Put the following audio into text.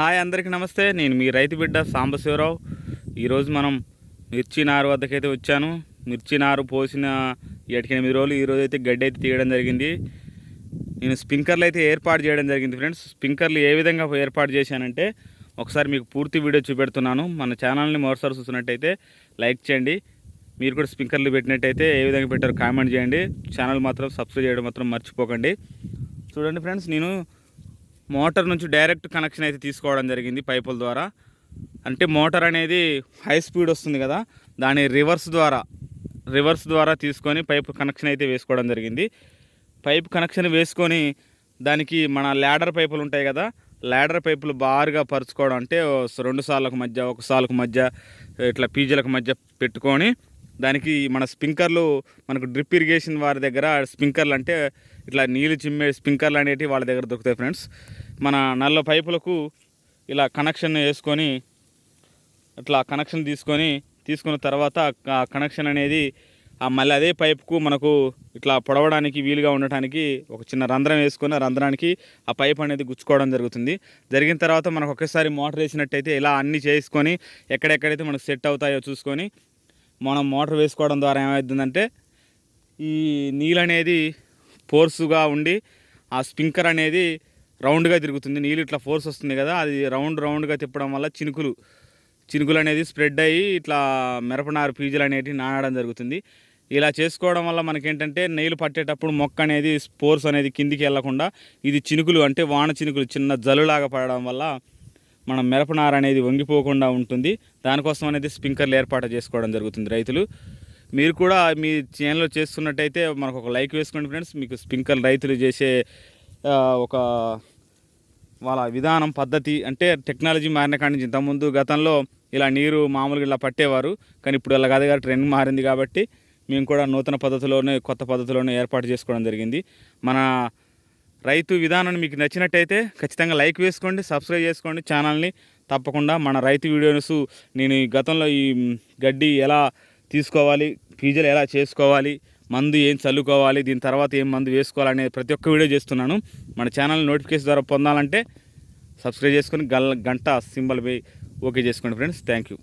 Hi అందరికీ నమస్తే నేను మీ రైతు బిడ్డ సాంబశివరావు. ఈరోజు మనం మిర్చి నారు వద్దకైతే వచ్చాను. మిర్చి నారు పోసిన ఏటికి ఎనిమిది రోజులు ఈరోజు అయితే గడ్డి అయితే తీయడం జరిగింది. నేను స్ప్రింకర్లు అయితే ఏర్పాటు చేయడం జరిగింది ఫ్రెండ్స్. స్ప్రింకర్లు ఏ విధంగా ఏర్పాటు చేశానంటే ఒకసారి మీకు పూర్తి వీడియో చూపెడుతున్నాను. మన ఛానల్ని మరోసారి చూస్తున్నట్టయితే లైక్ చేయండి. మీరు కూడా స్ప్రింకర్లు పెట్టినట్టయితే ఏ విధంగా పెట్టారో కామెంట్ చేయండి. ఛానల్ మాత్రం సబ్స్క్రైబ్ చేయడం మాత్రం మర్చిపోకండి. చూడండి ఫ్రెండ్స్ నేను మోటార్ నుంచి డైరెక్ట్ కనెక్షన్ అయితే తీసుకోవడం జరిగింది పైపుల ద్వారా. అంటే మోటార్ అనేది హై స్పీడ్ వస్తుంది కదా దాని రివర్స్ ద్వారా రివర్స్ ద్వారా తీసుకొని పైప్ కనెక్షన్ అయితే వేసుకోవడం జరిగింది. పైప్ కనెక్షన్ వేసుకొని దానికి మన ల్యాడర్ పైపులు ఉంటాయి కదా ల్యాడర్ పైపులు బారుగా పరుచుకోవడం అంటే రెండు సార్లకు మధ్య ఒక సార్లకు మధ్య ఇట్లా పీజీలకు మధ్య పెట్టుకొని దానికి మన స్ప్రింకర్లు మనకు డ్రిప్ ఇరిగేషన్ వారి దగ్గర స్ప్రింకర్లు అంటే ఇట్లా నీళ్ళు చిమ్మే స్ప్రింకర్లు అనేటివి వాళ్ళ దగ్గర దొరుకుతాయి ఫ్రెండ్స్. మన నల్ల పైపులకు ఇలా కనెక్షన్ వేసుకొని ఇట్లా కనెక్షన్ తీసుకొని తీసుకున్న తర్వాత ఆ కనెక్షన్ అనేది ఆ మళ్ళీ అదే పైప్కు మనకు ఇట్లా పొడవడానికి వీలుగా ఉండటానికి ఒక చిన్న రంధ్రం వేసుకొని ఆ రంధ్రానికి ఆ పైప్ అనేది గుచ్చుకోవడం జరుగుతుంది. జరిగిన తర్వాత మనకు ఒకేసారి మోటార్ వేసినట్టయితే ఇలా అన్నీ చేసుకొని ఎక్కడెక్కడైతే మనకు సెట్ అవుతాయో చూసుకొని మనం మోటార్ వేసుకోవడం ద్వారా ఏమవుతుందంటే ఈ నీళ్ళు అనేది ఫోర్సుగా ఉండి ఆ స్పింకర్ అనేది రౌండ్గా తిరుగుతుంది. నీళ్ళు ఇట్లా ఫోర్స్ వస్తుంది కదా అది రౌండ్ రౌండ్గా తిప్పడం వల్ల చినుకులు చినుకులు అనేది స్ప్రెడ్ అయ్యి ఇట్లా మిరపనారు పీజులు అనేటివి నానడం జరుగుతుంది. ఇలా చేసుకోవడం వల్ల మనకేంటంటే నీళ్ళు పట్టేటప్పుడు మొక్క అనేది స్పోర్స్ అనేది కిందికి వెళ్ళకుండా ఇది చినుకులు అంటే వాన చినుకులు చిన్న జలులాగా పడడం వల్ల మన మిరపనార అనేది వంగిపోకుండా ఉంటుంది. దానికోసం అనేది స్ప్రింకర్లు ఏర్పాటు చేసుకోవడం జరుగుతుంది రైతులు. మీరు కూడా మీ చేనులో చేస్తున్నట్టయితే మనకు ఒక లైక్ వేసుకోండి ఫ్రెండ్స్. మీకు స్ప్రింకర్ రైతులు చేసే ఒక వాళ్ళ విధానం పద్ధతి అంటే టెక్నాలజీ మారిన కాడి నుంచి ఇంతకుముందు గతంలో ఇలా నీరు మామూలుగా ఇలా పట్టేవారు. కానీ ఇప్పుడు అలా కాదు కాబట్టి ట్రెండ్ మారింది కాబట్టి మేము కూడా నూతన పద్ధతిలోనే కొత్త పద్ధతిలోనే ఏర్పాటు చేసుకోవడం జరిగింది. మన రైతు విధానం మీకు నచ్చినట్టయితే ఖచ్చితంగా లైక్ వేసుకోండి సబ్స్క్రైబ్ చేసుకోండి ఛానల్ని తప్పకుండా మన రైతు వీడియోస్ నేను ఈ గతంలో ఈ గడ్డి ఎలా తీసుకోవాలి పీజలు ఎలా చేసుకోవాలి మందు ఏం చల్లుకోవాలి దీని తర్వాత ఏం మందు వేసుకోవాలనే ప్రతి ఒక్క వీడియో చేస్తున్నాను. మన ఛానల్ నోటిఫికేషన్ ద్వారా పొందాలంటే సబ్స్క్రైబ్ చేసుకొని గల్ గంట సింబల్ ఓకే చేసుకోండి ఫ్రెండ్స్. Thank you.